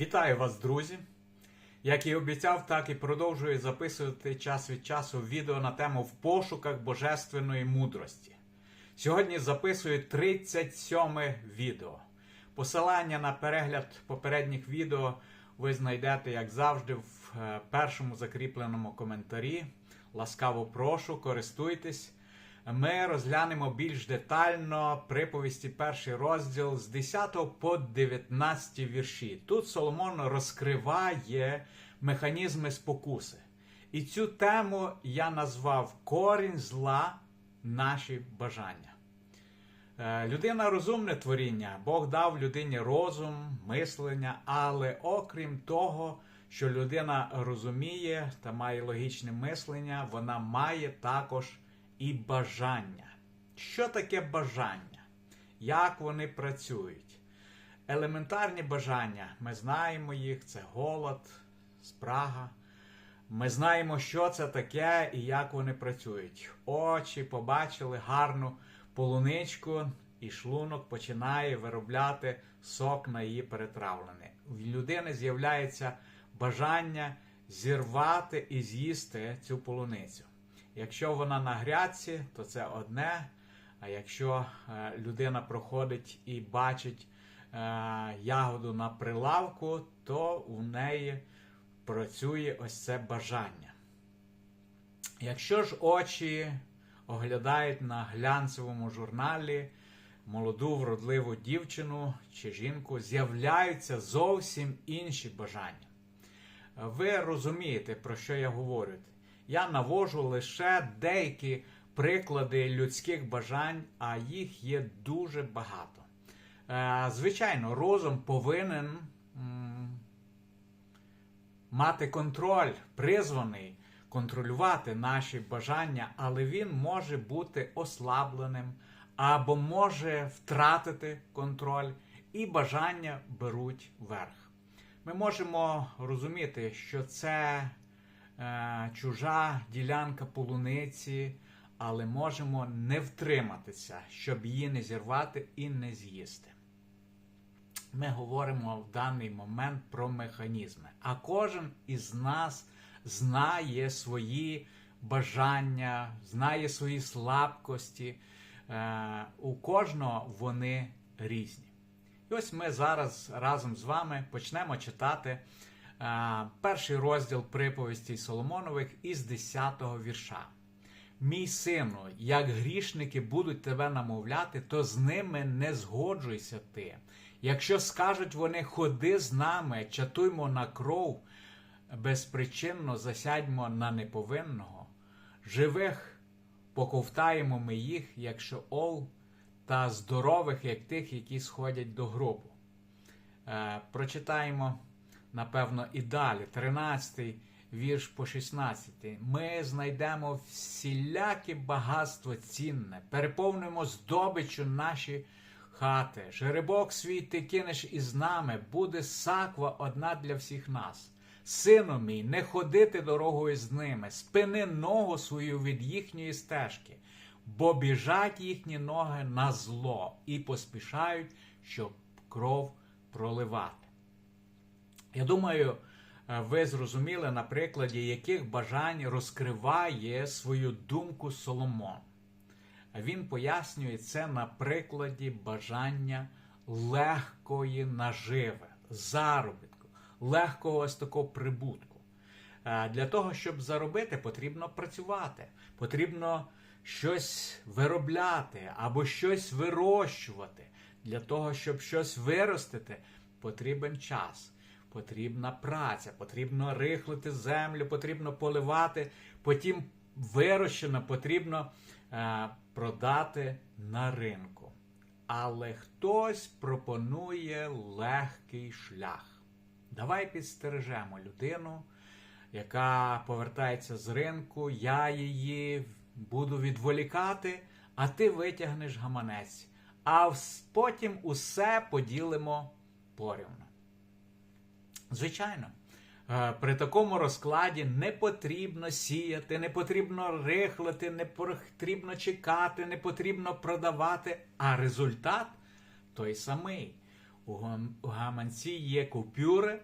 Вітаю вас, друзі! Як і обіцяв, так і продовжую записувати час від часу відео на тему в пошуках божественної мудрості. Сьогодні записую 37 відео. Посилання на перегляд попередніх відео ви знайдете, як завжди, в е, першому закріпленому коментарі. Ласкаво прошу, користуйтесь. Ми розглянемо більш детально приповісті перший розділ з 10 по 19 вірші. Тут Соломон розкриває механізми спокуси. І цю тему я назвав Корінь зла наші бажання. Е, Людина розумне творіння, Бог дав людині розум, мислення, але окрім того, що людина розуміє та має логічне мислення, вона має також і бажання. Що таке бажання? Як вони працюють? Елементарні бажання, ми знаємо їх, це голод, спрага. Ми знаємо, що це таке і як вони працюють. Очі побачили гарну полуничку, і шлунок починає виробляти сок на її перетравлене. В людини з'являється бажання зірвати і з'їсти цю полуницю. Якщо вона на грядці, то це одне. А якщо е, людина проходить і бачить е, ягоду на прилавку, то у неї працює ось це бажання. Якщо ж очі оглядають на глянцевому журналі молоду вродливу дівчину чи жінку, з'являються зовсім інші бажання. Ви розумієте, про що я говорю. Я навожу лише деякі приклади людських бажань, а їх є дуже багато. Е, Звичайно, розум повинен мати контроль, призваний контролювати наші бажання, але він може бути ослабленим або може втратити контроль, і бажання беруть верх. Ми можемо розуміти, що це чужа ділянка полуниці, але можемо не втриматися, щоб її не зірвати і не з'їсти. Ми говоримо в даний момент про механізми. А кожен із нас знає свої бажання, знає свої слабкості. Е, у кожного вони різні. І ось ми зараз разом з вами почнемо читати е, перший розділ приповісті Соломонових із 10-го вірша. Мій сину, як грішники будуть тебе намовляти, то з ними не згоджуйся ти. Якщо скажуть вони, ходи з нами, чатуймо на кров, безпричинно засядьмо на неповинного, живих поковтаємо ми їх, якщо ол, та здорових, як тих, які сходять до гробу. Е, прочитаємо, напевно, і далі, 13 вірш по 16. Ми знайдемо всіляке багатство цінне, переповнимо здобичу наші хати. Жеребок свій ти кинеш із нами, буде саква одна для всіх нас. Сину мій, не ходити дорогою з ними, спини ногу свою від їхньої стежки, бо біжать їхні ноги на зло і поспішають, щоб кров проливати. Я думаю, е, ви зрозуміли, на прикладі яких бажань розкриває свою думку Соломон. Він пояснює це на прикладі бажання легкої наживи, заробітку, легкого ось такого прибутку. Е, Для того, щоб заробити, потрібно працювати, потрібно щось виробляти або щось вирощувати. Для того, щоб щось виростити, потрібен час, потрібна праця, потрібно рихлити землю, потрібно поливати, потім вирощено потрібно е, продати на ринку. Але хтось пропонує легкий шлях. Давай підстережемо людину, яка повертається з ринку, я її буду відволікати, а ти витягнеш гаманець. А потім усе поділимо порівну. Звичайно, е, при такому розкладі не потрібно сіяти, не потрібно рихлити, не потрібно чекати, не потрібно продавати, а результат той самий. у гаманці є купюри,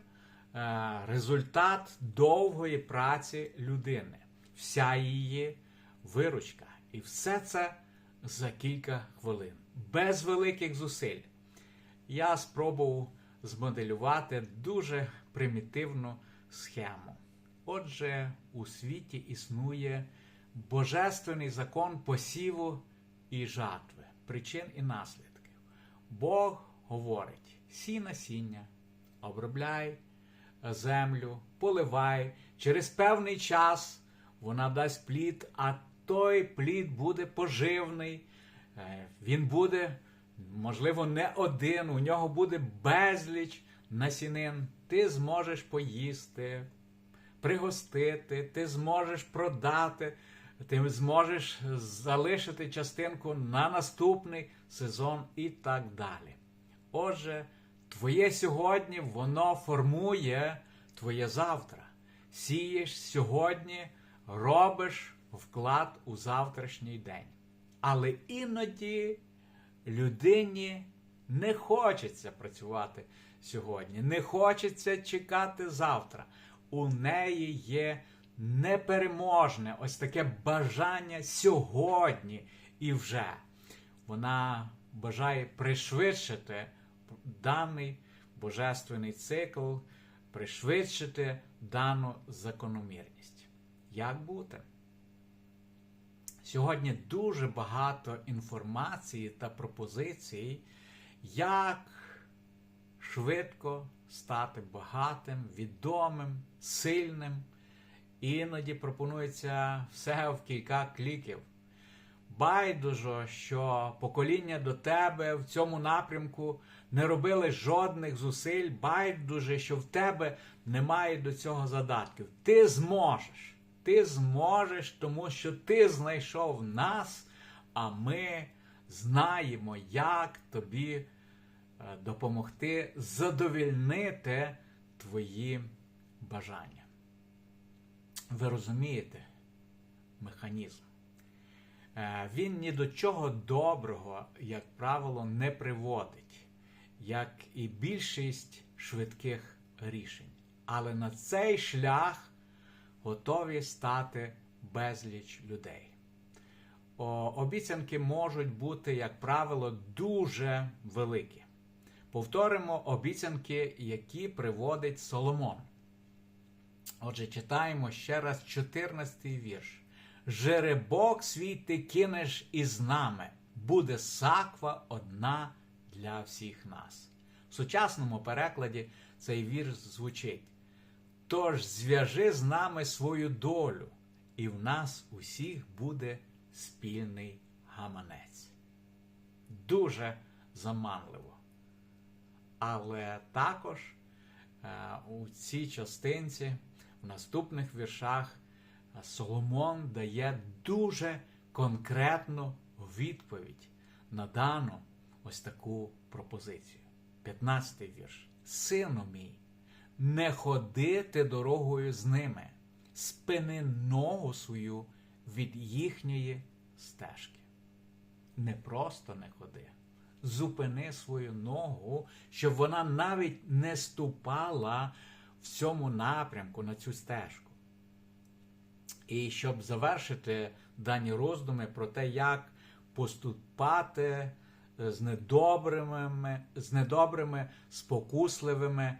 е, результат довгої праці людини, вся її виручка. І все це за кілька хвилин, без великих зусиль. Я спробував змоделювати дуже примітивну схему. Отже, у світі існує божественний закон посіву і жатви, причин і наслідків. Бог говорить: сій насіння, обробляй землю, поливай, через певний час вона дасть плід, а той плід буде поживний, Е, він буде, можливо, не один, у нього буде безліч насінин. Ти зможеш поїсти, пригостити, ти зможеш продати, ти зможеш залишити частинку на наступний сезон і так далі. Отже, твоє сьогодні воно формує твоє завтра. Сієш сьогодні, робиш вклад у завтрашній день. Але іноді людині не хочеться працювати сьогодні, не хочеться чекати завтра. У неї є непереможне ось таке бажання сьогодні і вже. Вона бажає пришвидшити даний божественний цикл, пришвидшити дану закономірність. Як бути? Сьогодні дуже багато інформації та пропозицій, як швидко стати багатим, відомим, сильним. Іноді пропонується все в кілька кліків. Байдуже, що покоління до тебе в цьому напрямку не робили жодних зусиль. Байдуже, що в тебе немає до цього задатків. Ти зможеш. Ти зможеш, тому що ти знайшов нас, а ми знаємо, як тобі е, допомогти задовільнити твої бажання. Ви розумієте механізм? Е, Він ні до чого доброго, як правило, не приводить, як і більшість швидких рішень. Але на цей шлях готові стати безліч людей. Обіцянки можуть бути, як правило, дуже великі. Повторимо обіцянки, які приводить Соломон. Отже, читаємо ще раз 14 вірш. Жеребок свій ти кинеш із нами, буде саква одна для всіх нас. В сучасному перекладі цей вірш звучить. Тож зв'яжи з нами свою долю, і в нас усіх буде спільний гаманець. Дуже заманливо. Але також е, у цій частинці, в наступних віршах, е, Соломон дає дуже конкретну відповідь на дану ось таку пропозицію. 15-й вірш. Сину мій не ходити дорогою з ними, спини ногу свою від їхньої стежки. Не просто не ходи. Зупини свою ногу, щоб вона навіть не ступала в цьому напрямку на цю стежку. І щоб завершити дані роздуми про те, як поступати з недобрими, з недобрими, спокусливими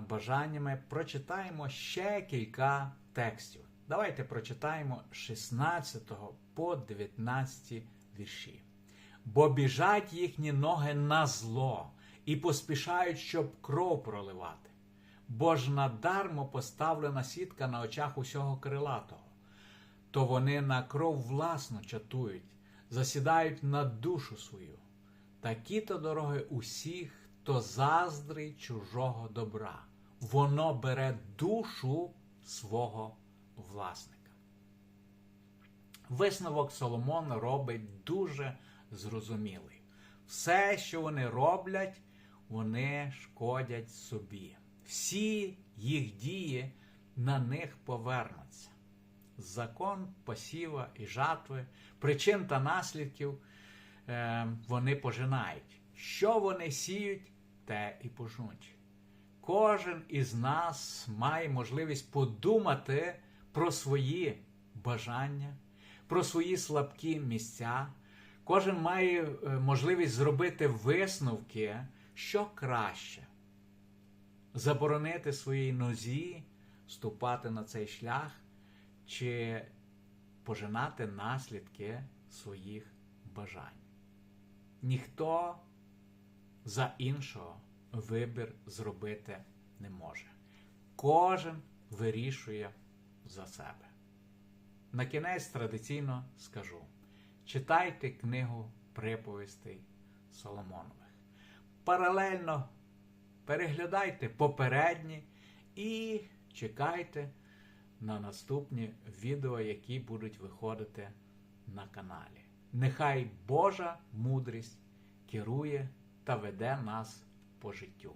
бажаннями прочитаємо ще кілька текстів. Давайте прочитаємо 16 по 19 вірші. Бо біжать їхні ноги на зло і поспішають, щоб кров проливати. Бо ж надармо поставлена сітка на очах усього крилатого, то вони на кров власно чатують, засідають на душу свою. Такі то дороги усіх, хто заздрить чужого добра. Воно бере душу свого власника. Висновок Соломон робить дуже зрозумілий. Все, що вони роблять, вони шкодять собі. Всі їх дії на них повернуться. Закон посіва і жатви, причин та наслідків е, вони пожинають. Що вони сіють, те і пожнуть. Кожен із нас має можливість подумати про свої бажання, про свої слабкі місця. Кожен має е, можливість зробити висновки, що краще заборонити своїй нозі ступати на цей шлях, чи пожинати наслідки своїх бажань. Ніхто за іншого вибір зробити не може. Кожен вирішує за себе. На кінець традиційно скажу: читайте книгу приповістей Соломонових. Паралельно переглядайте попередні і чекайте на наступні відео, які будуть виходити на каналі. Нехай Божа мудрість керує та веде нас по життю.